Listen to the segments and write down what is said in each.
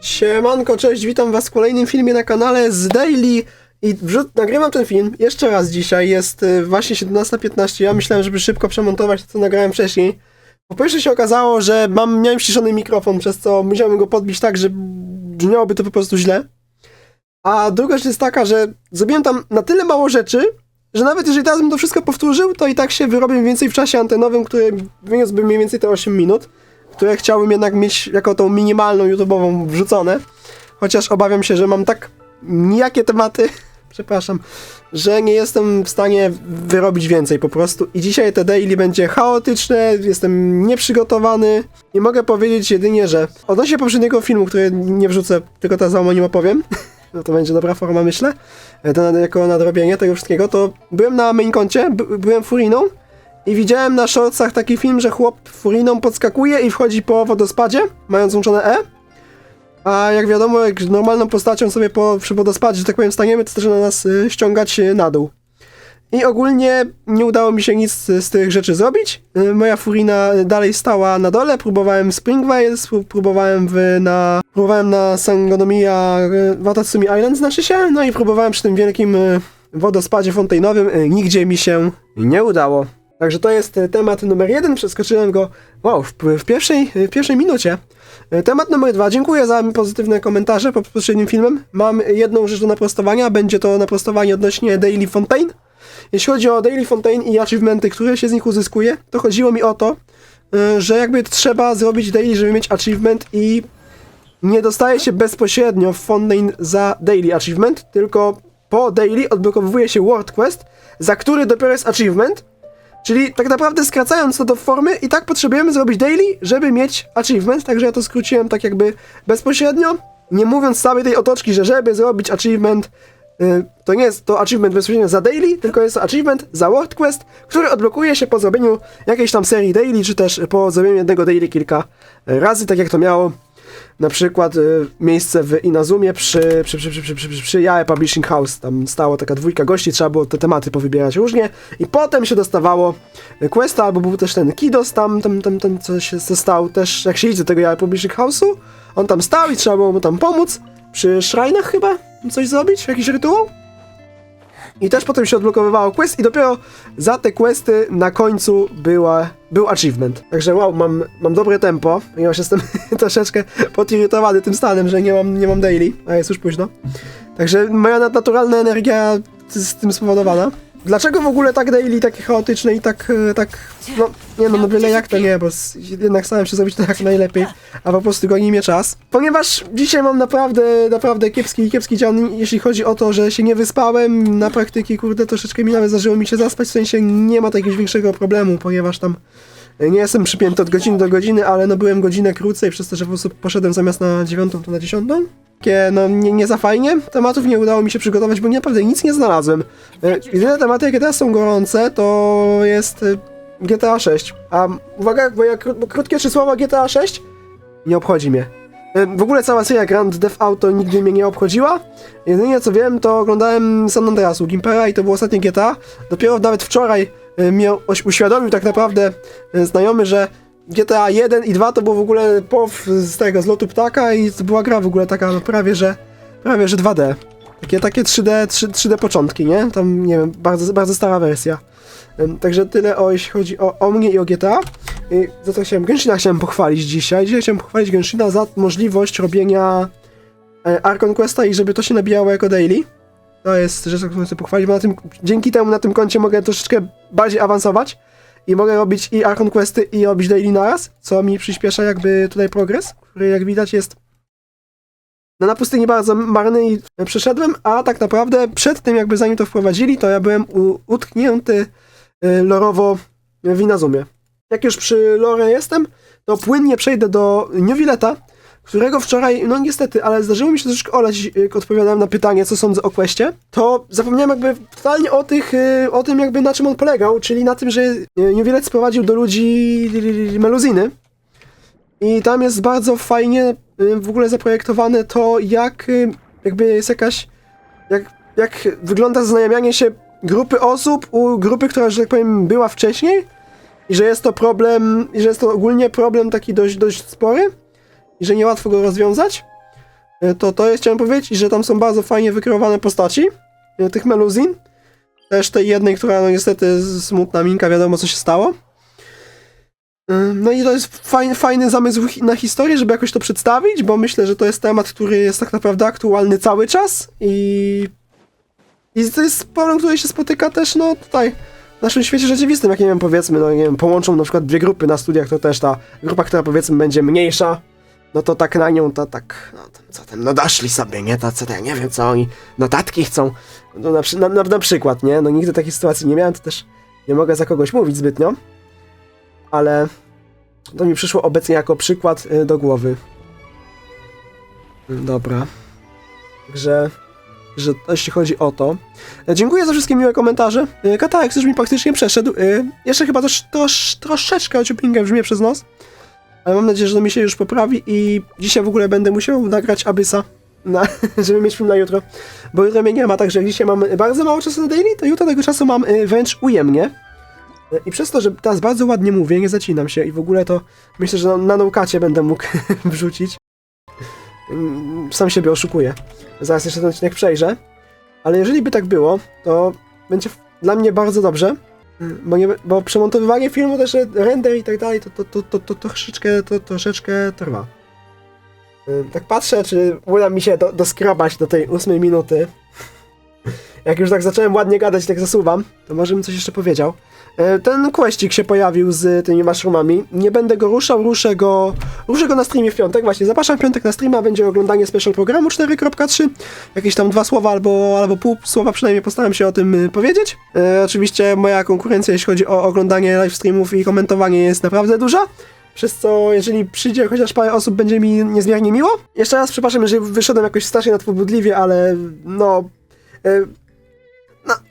Siemanko, cześć, witam was w kolejnym filmie na kanale z Daily i wrzut, nagrywam ten film jeszcze raz dzisiaj, jest y, właśnie 17.15, ja myślałem, żeby szybko przemontować to, co nagrałem wcześniej. Po pierwsze się okazało, że mam, miałem ściszony mikrofon, przez co musiałem go podbić tak, że brzmiałoby to po prostu źle. A druga rzecz jest taka, że zrobiłem tam na tyle mało rzeczy, że nawet jeżeli teraz bym to wszystko powtórzył, to i tak się wyrobię więcej w czasie antenowym, który wyniósłby mniej więcej te 8 minut, które chciałbym jednak mieć jako tą minimalną YouTube'ową wrzucone. Chociaż obawiam się, że mam tak nijakie tematy, przepraszam, że nie jestem w stanie wyrobić więcej po prostu. I dzisiaj te daily będzie chaotyczne, jestem nieprzygotowany. I mogę powiedzieć jedynie, że odnośnie poprzedniego filmu, który nie wrzucę, tylko teraz wam o nim opowiem, no to będzie dobra forma, myślę, to nad- jako nadrobienie tego wszystkiego, to byłem na main koncie, by, byłem Furiną i widziałem na shortsach taki film, że chłop Furiną podskakuje i wchodzi po wodospadzie, mając włączone E. A jak wiadomo, jak normalną postacią sobie po, przy wodospadzie, że tak powiem, staniemy, to zaczyna nas y, ściągać y, na dół. I ogólnie nie udało mi się nic z, z tych rzeczy zrobić. Y, Moja Furina dalej stała na dole, próbowałem Springvale, spró- próbowałem w, na, próbowałem na Sangonomiya y, Watatsumi Island, znaczy się, no i próbowałem przy tym wielkim y, wodospadzie fontanowym, y, nigdzie mi się nie udało. Także to jest y, temat numer jeden, przeskoczyłem go, wow, w, w, pierwszej, w pierwszej minucie. Y, Temat numer dwa. Dziękuję za pozytywne komentarze pod poprzednim filmem. Mam jedną rzecz do naprostowania. Będzie to naprostowanie odnośnie Daily Fontaine. Jeśli chodzi o Daily Fontaine i achievementy, które się z nich uzyskuje, to chodziło mi o to, że jakby trzeba zrobić daily, żeby mieć achievement i nie dostaje się bezpośrednio w Fontaine za daily achievement, tylko po daily odblokowuje się World Quest, za który dopiero jest achievement, Czyli tak naprawdę skracając to do formy i tak potrzebujemy zrobić daily, żeby mieć achievement, także ja to skróciłem tak jakby bezpośrednio, nie mówiąc całej tej otoczki, że żeby zrobić achievement, y, to nie jest to achievement bezpośrednio za daily, tylko jest to achievement za World Quest, który odblokuje się po zrobieniu jakiejś tam serii daily, czy też po zrobieniu jednego daily kilka razy, tak jak to miało na przykład y, miejsce w Inazumie przy, przy, przy, przy, przy, przy, przy, przy Jae Publishing House. Tam stało taka dwójka gości, trzeba było te tematy powybierać różnie i potem się dostawało y, questa, albo był też ten Kidos tam, tam, tam, tam co się stał też, jak się idzie do tego Jae Publishing House'u, on tam stał i trzeba było mu tam pomóc, przy szrajnach chyba coś zrobić, jakiś rytuał. I też potem się odblokowywało quest i dopiero za te questy na końcu była, był achievement. Także wow, mam, mam dobre tempo, ponieważ jestem troszeczkę podirytowany tym stanem, że nie mam, nie mam daily, a jest już późno. Także moja naturalna energia z tym spowodowana. Dlaczego w ogóle tak daily, takie chaotyczne i tak, e, tak, no, nie no, no byle jak to nie, bo jednak starałem się zrobić to jak najlepiej, a po prostu goni mnie czas. Ponieważ dzisiaj mam naprawdę, naprawdę kiepski, kiepski dzień, jeśli chodzi o to, że się nie wyspałem na praktyki, kurde, troszeczkę mi nawet zdarzyło mi się zaspać, w sensie nie ma jakiegoś większego problemu, ponieważ tam e, nie jestem przypięty od godziny do godziny, ale no byłem godzinę krócej, przez to, że po prostu poszedłem zamiast na dziewiątą, to na dziesiątą. Takie, no nie, nie za fajnie. Tematów nie udało mi się przygotować, bo naprawdę nic nie znalazłem. E, Jedyne tematy, jakie teraz są gorące, to jest e, GTA 6. A uwaga, bo jak krótkie trzy słowa GTA 6 nie obchodzi mnie. E, W ogóle cała seria Grand Theft Auto nigdy mnie nie obchodziła. Jedynie co wiem, to oglądałem San Andreas u Gimpera i to było ostatnie GTA. Dopiero nawet wczoraj mnie uświadomił tak naprawdę znajomy, że GTA 1 i 2 to było w ogóle pow z tego, z lotu ptaka i to była gra w ogóle taka no, prawie, że prawie, że 2D. Takie, takie 3D, 3, 3D początki, nie? Tam, nie wiem, bardzo, bardzo stara wersja. Także tyle o, jeśli chodzi o, o mnie i o GTA. I za to chciałem, Genshina chciałem pochwalić dzisiaj. Dzisiaj chciałem pochwalić Genshina za możliwość robienia e, Archon Questa i żeby to się nabijało jako daily. To jest rzecz, którą chcę pochwalić, bo na tym, dzięki temu na tym koncie mogę troszeczkę bardziej awansować i mogę robić i Archon Questy i robić daily naraz, co mi przyspiesza jakby tutaj progres, który jak widać jest no na pustyni bardzo marny i przeszedłem, a tak naprawdę przed tym jakby zanim to wprowadzili, to ja byłem utknięty y, lorowo w Inazumie. Jak już przy lore jestem, to płynnie przejdę do Newileta, którego wczoraj, no niestety, ale zdarzyło mi się troszeczkę oleć, jak odpowiadałem na pytanie, co sądzę o questie, to zapomniałem jakby totalnie o tych, y, o tym jakby na czym on polegał, czyli na tym, że y, Newillet sprowadził do ludzi meluziny i tam jest bardzo fajnie y, w ogóle zaprojektowane to, jak jakby jest jakaś, jak, jak wygląda zaznajamianie się grupy osób u grupy, która, że tak powiem, była wcześniej i że jest to problem, i że jest to ogólnie problem taki dość, dość spory i że niełatwo go rozwiązać. E, To to jest, chciałem powiedzieć, i że tam są bardzo fajnie wykreowane postaci e, tych meluzin. Też tej jednej, która no niestety smutna minka, wiadomo co się stało. E, No i to jest fajny, fajny zamysł na historię, żeby jakoś to przedstawić, bo myślę, że to jest temat, który jest tak naprawdę aktualny cały czas i, i to jest problem, który się spotyka też no tutaj w naszym świecie rzeczywistym, jak nie wiem, powiedzmy, no nie wiem, połączą na przykład dwie grupy na studiach, to też ta grupa, która powiedzmy będzie mniejsza, no to tak na nią, to tak, no tam, co tam, no doszli sobie, nie, tacy, to ja nie wiem co oni, notatki chcą, no na, na, na, na przykład, nie, no nigdy takiej sytuacji nie miałem, to też nie mogę za kogoś mówić zbytnio, ale to mi przyszło obecnie jako przykład y, do głowy. Dobra. Także, że jeśli chodzi o to. E, Dziękuję za wszystkie miłe komentarze. E, Katarek już mi praktycznie przeszedł. E, Jeszcze chyba trosz, trosz, troszeczkę ociupinkę brzmię przez nos. Ale mam nadzieję, że to mi się już poprawi i dzisiaj w ogóle będę musiał nagrać Abysa, na, żeby mieć film na jutro. Bo jutro mnie nie ma, także dzisiaj mam bardzo mało czasu na daily, to jutro tego czasu mam e, wręcz ujemnie. E, I przez to, że teraz bardzo ładnie mówię, nie zacinam się i w ogóle to myślę, że na, na naukacie będę mógł wrzucić. Mm, Sam siebie oszukuję. Zaraz jeszcze ten odcinek przejrzę. Ale jeżeli by tak było, to będzie dla mnie bardzo dobrze. Bo, nie, bo przemontowywanie filmu, też render i tak dalej, to, to, to, to, to troszeczkę, to troszeczkę trwa. Tak patrzę, czy uda mi się do, doskrobać do tej ósmej minuty. Jak już tak zacząłem ładnie gadać, tak zasuwam, to może bym coś jeszcze powiedział. E, Ten questik się pojawił z tymi mushroomami. Nie będę go ruszał, ruszę go, ruszę go na streamie w piątek. Właśnie, zapraszam piątek na streama, będzie oglądanie special programu 4.3. Jakieś tam dwa słowa albo, albo pół słowa przynajmniej postaram się o tym y, powiedzieć. E, oczywiście moja konkurencja, jeśli chodzi o oglądanie live streamów i komentowanie jest naprawdę duża. Przez co, jeżeli przyjdzie chociaż parę osób, będzie mi niezmiernie miło. Jeszcze raz przepraszam, jeżeli wyszedłem jakoś strasznie nadpobudliwie, ale no...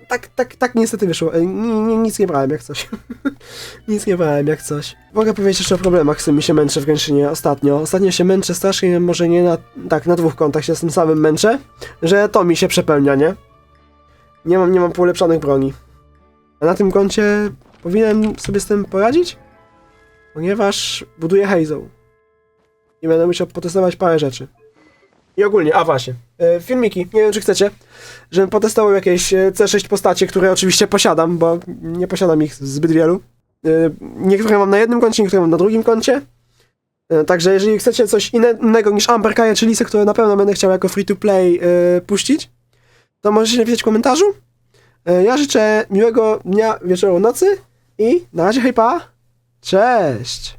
Tak, tak, tak niestety wyszło. Ni- ni- nic nie brałem jak coś. nic nie brałem jak coś. Mogę powiedzieć jeszcze o problemach, z którymi się męczę w Genshinie ostatnio. Ostatnio się męczę strasznie, może nie na... Tak, na dwóch kontach się z tym samym męczę, że to mi się przepełnia, nie? Nie mam, nie mam ulepszonych broni. A na tym koncie powinienem sobie z tym poradzić? Ponieważ buduję Hazel. I będę musiał potestować parę rzeczy. I ogólnie, a właśnie, e, filmiki, nie wiem czy chcecie, żebym potestował jakieś e, C6 postacie, które oczywiście posiadam, bo nie posiadam ich zbyt wielu. E, Niektóre mam na jednym koncie, niektóre mam na drugim koncie. Także jeżeli chcecie coś inne- innego niż Amber Kaja czy Lisę, które na pewno będę chciał jako free to play e, puścić, to możecie napisać w komentarzu. Ja życzę miłego dnia, wieczoru, nocy i na razie hejpa. Cześć!